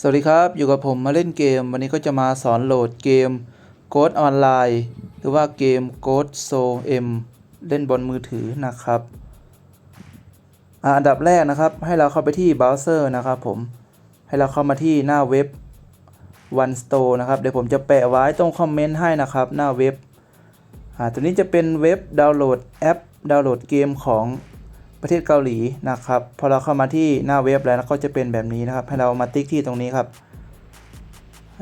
สวัสดีครับ อยู่กับผมมาเล่นเกม วันนี้ก็จะมาสอนโหลดเกม Ghost Online หรือว่าเกม Ghost Soul M เล่นบนมือถือนะครับอันดับแรกนะครับ ให้เราเข้าไปที่เบราว์เซอร์นะครับผมให้เราเข้ามาที่หน้าเว็บ One Store นะครับ เดี๋ยวผมจะแปะไว้ตรงคอมเมนต์ให้นะครับ หน้าเว็บอ่าตัวนี้จะเป็นเว็บดาวน์โหลดแอปดาวน์โหลดเกมของ ประเทศเกาหลีนะครับ พอเราเข้ามาที่หน้าเว็บแล้วก็จะเป็นแบบนี้นะครับ ให้เรามาติ๊กที่ตรงนี้ครับ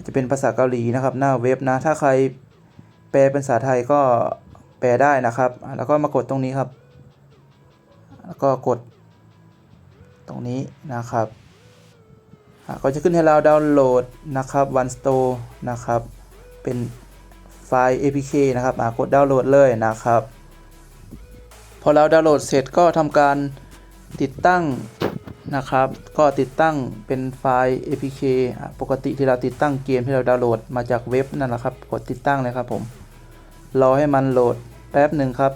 จะเป็นภาษาเกาหลีนะครับ หน้าเว็บนะ ถ้าใครแปลเป็นภาษาไทยก็แปลได้นะครับ แล้วก็มากดตรงนี้ครับ แล้วก็กดตรงนี้นะครับ ก็จะขึ้นให้เราดาวน์โหลดนะครับ One Store นะครับ เป็นไฟล์ APK นะครับกดดาวน์โหลดเลยนะครับ พอเราดาวน์โหลดเสร็จก็ทำการติดตั้งนะครับ ก็ติดตั้งเป็นไฟล์ APK ปกติที่เราติดตั้งเกมที่เราดาวน์โหลดมาจากเว็บนั่นแหละครับ กดติดตั้งเลยครับผม รอให้มันโหลดแป๊บหนึ่งครับ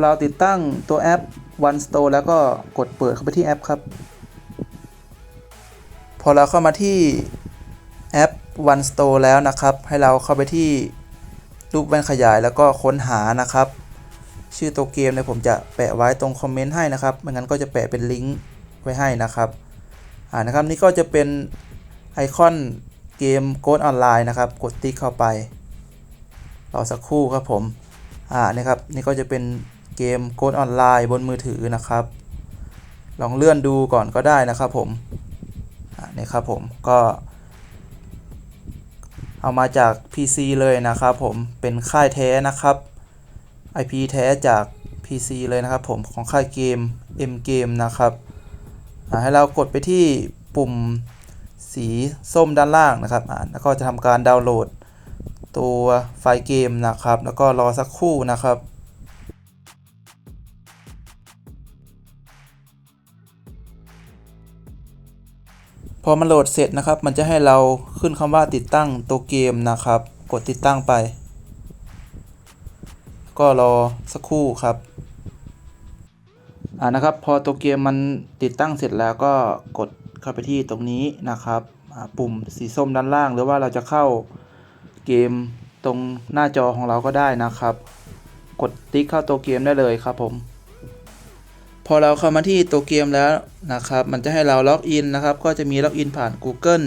เราติดตั้งตัวแอป One Store แล้วก็กดเปิดเข้าไปที่แอปครับ พอเราเข้ามาที่แอป One Store แล้วนะครับ ให้เราเข้าไปที่รูปแว่นขยายแล้วก็ค้นหานะครับ ชื่อตัวเกมเนี่ยผมจะแปะไว้ตรงคอมเมนต์ให้นะครับไม่งั้นก็จะแปะเป็นลิงก์ไว้ให้นะครับอ่านะครับนี่ก็จะเป็นไอคอนเกม Ghost Online นะครับ กดติ๊กเข้าไปรอสักครู่ครับผมอ่านี่ครับนี่ก็จะเป็น เกมโกดออนไลน์บนมือถือนะครับ ลองเลื่อนดูก่อนก็ได้นะครับผมอ่านี่ครับผมก็ เอามาจาก PC เลยนะครับผมเป็นค่ายแท้นะครับ IP แท้จาก PC เลยนะครับผมของค่ายเกม M Game นะครับให้เรากดไปที่ปุ่มสีส้มด้านล่างนะครับแล้วก็จะทำการดาวน์โหลดตัวไฟล์เกมนะครับ แล้วก็รอสักครู่นะครับ พอมันโหลดเสร็จนะครับ มันจะให้เราขึ้นคำว่าติดตั้งตัวเกมนะครับ กดติดตั้งไป ก็รอสักครู่ครับอ่านะครับ พอตัวเกมมันติดตั้งเสร็จแล้วก็กดเข้าไปที่ตรงนี้นะครับปุ่มสีส้มด้านล่าง หรือว่าเราจะเข้าเกมตรงหน้าจอของเราก็ได้นะครับ กดติ๊กเข้าตัวเกมได้เลยครับผม อเราเข้ามาที่ตัวเกมแล้วนะครับ มันจะให้เราล็อกอินนะครับ ก็จะมีล็อกอินผ่าน Google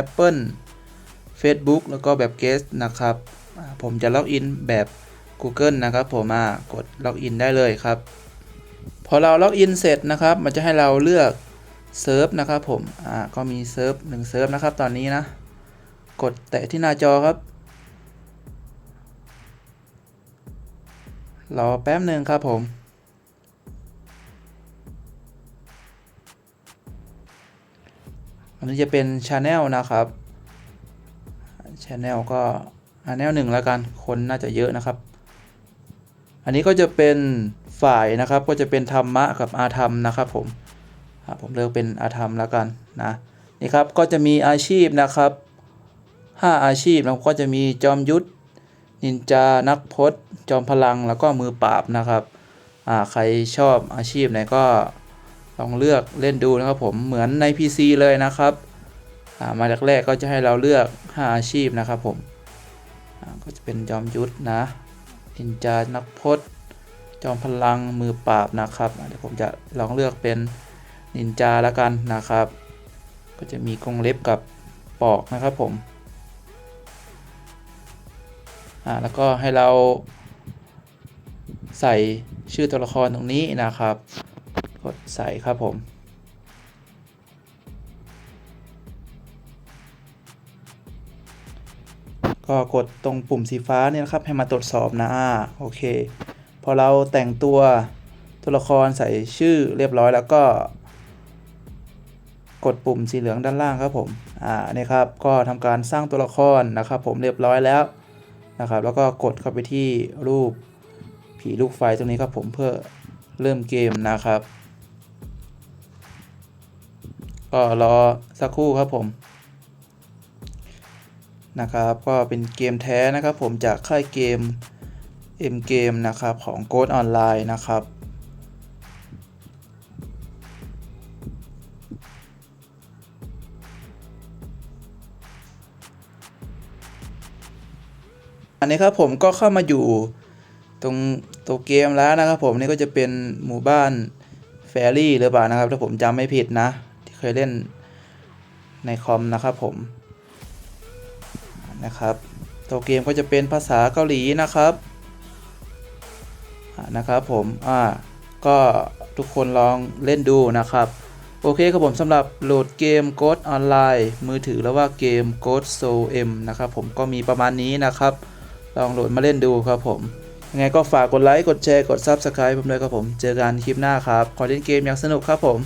Apple Facebook แล้วก็แบบ Guest นะครับ ผมจะล็อกอินแบบ Google นะครับ ผมอ่ากดล็อกอินได้เลยครับ พอเราล็อกอินเสร็จนะครับ มันจะให้เราเลือกเซิร์ฟนะครับผม อ่า ก็มีเซิร์ฟหนึ่งเซิร์ฟนะครับ ตอนนี้นะ กดแตะที่หน้าจอครับ รอแป๊บหนึ่งครับผม อันนี้จะเป็น Channel นะครับ Channel ก็ Channel หนึ่งแล้วกัน คนน่าจะเยอะนะครับ อันนี้ก็จะเป็นฝ่ายนะครับ ก็จะเป็นธรรมะกับอาธรรมนะครับผมผมเลือกเป็นอาธรรมแล้วกันนะนี่ครับก็จะมีอาชีพนะครับ 5 อาชีพแล้วก็จะมีจอมยุทธนินจานักพจน์ จอมพลังแล้วก็มือปราบนะครับใครชอบอาชีพไหนก็ ลองเลือกเล่นดูนะครับผมเหมือนใน PC เลยนะครับอ่ามาแรกๆก็จะให้เราเลือก 5 อาชีพนะครับผมก็จะเป็นจอมยุทธนะนินจานักพจน์ จอมพลังมือปราบนะครับเดี๋ยวผมจะลองเลือกเป็นนินจาแล้วกันนะครับ ก็จะมีกรงเล็บกับปอกนะครับผมอ่าแล้วก็ให้เราใส่ชื่อตัวละครตรงนี้นะครับ ใส่ครับผม ก็กดตรงปุ่มสีฟ้าเนี่ยนะครับให้มาตรวจสอบนะอ่าโอเค พอเราแต่งตัวตัวละครใส่ชื่อเรียบร้อยแล้วก็ กดปุ่มสีเหลืองด้านล่างครับผมอ่านี่ครับก็ทำการสร้างตัวละครนะครับผมเรียบร้อยแล้วนะครับแล้วก็กดเข้าไปที่รูปผีลูกไฟตรงนี้ครับผมเพื่อเริ่มเกมนะครับ ก็รอสักครู่ครับผมนะครับก็เป็นเกมแท้นะครับผมจากค่ายเกม M Game นะครับของ Ghost Online นะครับอันนี้ครับผมก็เข้ามาอยู่ตรงตัวเกมแล้วนะครับผมนี่ก็จะเป็นหมู่บ้านแฟรี่หรือเปล่านะครับถ้าผมจำไม่ผิดนะ เคยเล่นในคอมนะครับผมนะครับตัวเกมก็จะเป็นภาษาเกาหลีนะครับนะครับผมอ่าก็ทุกคนลองเล่นดูนะครับ โอเคครับผมสำหรับโหลดเกม Ghost Online มือถือแล้วว่าเกม Ghost Soul M นะครับผมก็มีประมาณนี้นะครับ ลองโหลดมาเล่นดูครับผมยังไงก็ฝากกดไลค์ กดแชร์ กด Subscribe ผมด้วยครับผม เจอกันคลิปหน้าครับ ขอเล่นเกมอย่างสนุกครับผม